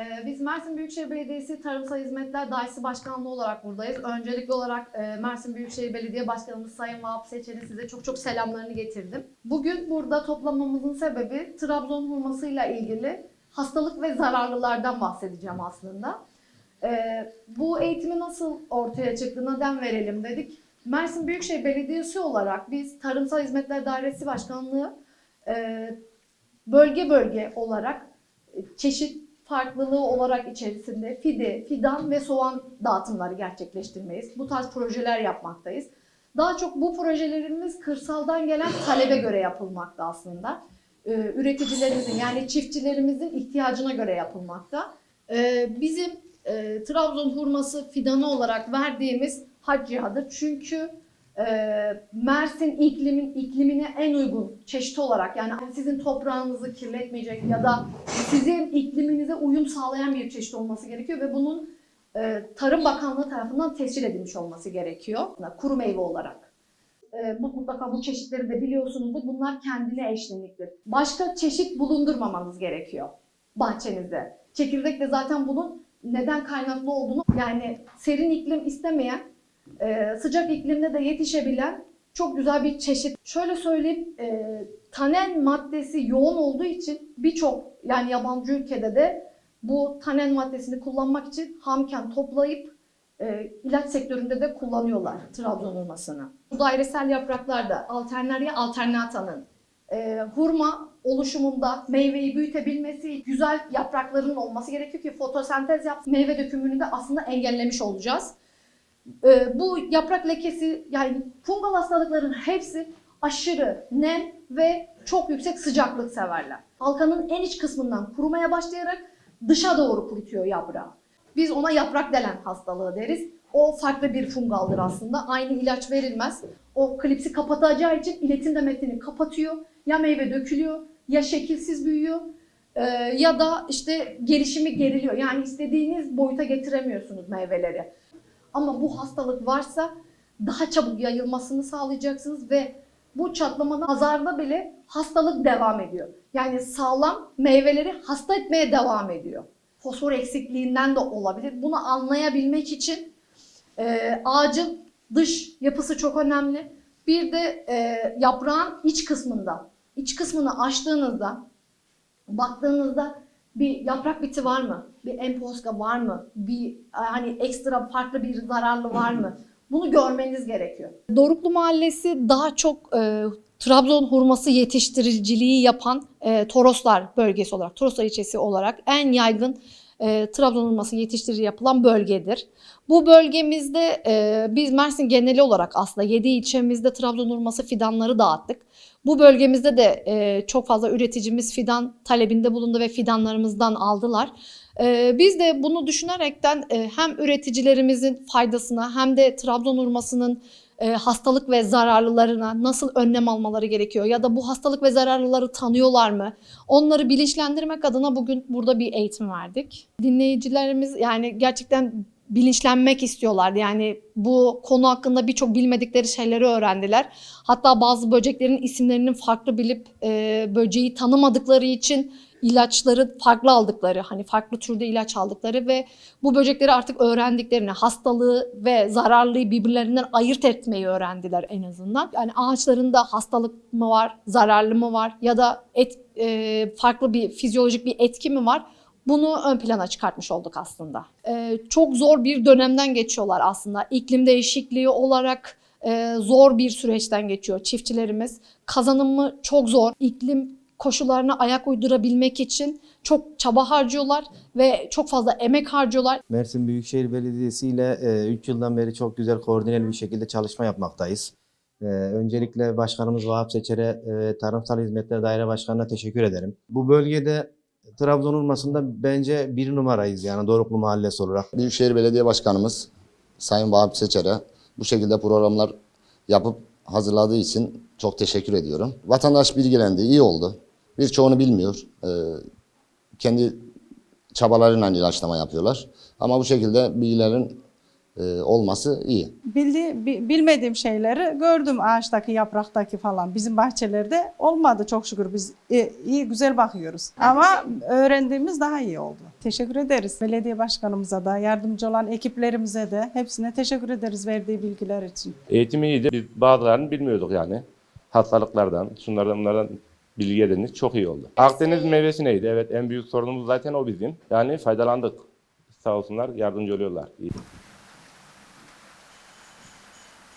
Ee, Biz Mersin Büyükşehir Belediyesi Tarımsal Hizmetler Dairesi Başkanlığı olarak buradayız. Öncelikli olarak e, Mersin Büyükşehir Belediye Başkanımız Sayın Vahap Seçer'in size çok çok selamlarını getirdim. Bugün burada toplamamızın sebebi Trabzon hurmasıyla ilgili hastalık ve zararlılardan bahsedeceğim aslında. Ee, Bu eğitimi nasıl ortaya çıktı, neden verelim dedik. Mersin Büyükşehir Belediyesi olarak biz Tarımsal Hizmetler Dairesi Başkanlığı e, bölge bölge olarak e, çeşit farklılığı olarak içerisinde fide, fidan ve soğan dağıtımları gerçekleştirmeyiz. Bu tarz projeler yapmaktayız. Daha çok bu projelerimiz kırsaldan gelen talebe göre yapılmakta aslında. Ee, Üreticilerimizin yani çiftçilerimizin ihtiyacına göre yapılmakta. Ee, Bizim e, Trabzon hurması fidanı olarak verdiğimiz hacciyadır. Çünkü e, Mersin iklimin iklimine en uygun çeşit olarak yani sizin toprağınızı kirletmeyecek ya da sizin ikliminize uyum sağlayan bir çeşit olması gerekiyor ve bunun e, Tarım Bakanlığı tarafından tescil edilmiş olması gerekiyor kuru meyve olarak. E, bu mutlaka bu çeşitleri de biliyorsunuzdur. Bunlar kendine eşlenliktir. Başka çeşit bulundurmamanız gerekiyor bahçenizde. Çekirdek de zaten bunun neden kaynaklı olduğunu yani serin iklim istemeyen e, sıcak iklimde de yetişebilen çok güzel bir çeşit. Şöyle söyleyeyim, e, tanen maddesi yoğun olduğu için birçok yani yabancı ülkede de bu tanen maddesini kullanmak için hamken toplayıp e, ilaç sektöründe de kullanıyorlar Trabzon hurmasını. Bu dairesel yapraklarda Alternaria alternata'nın e, hurma oluşumunda meyveyi büyütebilmesi, güzel yaprakların olması gerekiyor ki fotosentez yap, meyve dökümünü de aslında engellemiş olacağız. Ee, bu yaprak lekesi yani fungal hastalıkların hepsi aşırı nem ve çok yüksek sıcaklık severler. Halkanın en iç kısmından kurumaya başlayarak dışa doğru kurutuyor yaprağı. Biz ona yaprak delen hastalığı deriz. O farklı bir fungaldır aslında. Aynı ilaç verilmez. O klipsi kapatacağı için iletim demetini kapatıyor. Ya meyve dökülüyor ya şekilsiz büyüyor ee, ya da işte gelişimi geriliyor. Yani istediğiniz boyuta getiremiyorsunuz meyveleri. Ama bu hastalık varsa daha çabuk yayılmasını sağlayacaksınız ve bu çatlamanın pazarda bile hastalık devam ediyor. Yani sağlam meyveleri hasta etmeye devam ediyor. Fosfor eksikliğinden de olabilir. Bunu anlayabilmek için e, ağacın dış yapısı çok önemli. Bir de e, yaprağın iç kısmında, iç kısmını açtığınızda, baktığınızda bir yaprak biti var mı? Bir emposka var mı? Bir hani ekstra farklı bir zararlı var mı? Bunu görmeniz gerekiyor. Doruklu Mahallesi daha çok e, Trabzon hurması yetiştiriciliği yapan e, Toroslar bölgesi olarak, Toroslar ilçesi olarak en yaygın e, Trabzon hurması yetiştirici yapılan bölgedir. Bu bölgemizde e, biz Mersin geneli olarak aslında 7 ilçemizde Trabzon hurması fidanları dağıttık. Bu bölgemizde de e, çok fazla üreticimiz fidan talebinde bulundu ve fidanlarımızdan aldılar. E, biz de bunu düşünerekten e, hem üreticilerimizin faydasına hem de Trabzon hurmasının e, hastalık ve zararlılarına nasıl önlem almaları gerekiyor ya da bu hastalık ve zararlıları tanıyorlar mı? Onları bilinçlendirmek adına bugün burada bir eğitim verdik. Dinleyicilerimiz yani gerçekten bilinçlenmek istiyorlardı. Yani bu konu hakkında birçok bilmedikleri şeyleri öğrendiler. Hatta bazı böceklerin isimlerinin farklı bilip e, böceği tanımadıkları için ilaçları farklı aldıkları, hani farklı türde ilaç aldıkları ve bu böcekleri artık öğrendiklerini, hastalığı ve zararlıyı birbirlerinden ayırt etmeyi öğrendiler en azından. Yani ağaçlarında hastalık mı var, zararlı mı var ya da et, e, farklı bir fizyolojik bir etki mi var? Bunu ön plana çıkartmış olduk aslında. Ee, çok zor bir dönemden geçiyorlar aslında. İklim değişikliği olarak e, zor bir süreçten geçiyor çiftçilerimiz. Kazanımı çok zor. İklim koşullarına ayak uydurabilmek için çok çaba harcıyorlar ve çok fazla emek harcıyorlar. Mersin Büyükşehir Belediyesi ile 3 yıldan beri çok güzel koordineli bir şekilde çalışma yapmaktayız. E, öncelikle Başkanımız Vahap Seçer'e e, Tarımsal Hizmetler Daire Başkanı'na teşekkür ederim. Bu bölgede Trabzon Urması'nda bence bir numarayız yani Doruklu Mahallesi olarak. Büyükşehir Belediye Başkanımız Sayın Vahap Seçer'e bu şekilde programlar yapıp hazırladığı için çok teşekkür ediyorum. Vatandaş bilgilendi, iyi oldu. Birçoğunu bilmiyor. Ee, kendi çabalarıyla ilaçlama yapıyorlar. Ama bu şekilde bilgilerin olması iyi. Bildi, bi- bilmediğim şeyleri gördüm ağaçtaki, yapraktaki falan. Bizim bahçelerde olmadı çok şükür. Biz iyi, iyi, güzel bakıyoruz. Ama öğrendiğimiz daha iyi oldu. Teşekkür ederiz. Belediye başkanımıza da, yardımcı olan ekiplerimize de hepsine teşekkür ederiz verdiği bilgiler için. Eğitim iyiydi. Biz bazılarını bilmiyorduk yani. Hastalıklardan, şunlardan bunlardan bilgi edindik. Çok iyi oldu. Akdeniz meyvesi neydi? Evet en büyük sorunumuz zaten o bizim. Yani faydalandık. Sağ olsunlar yardımcı oluyorlar. İyi.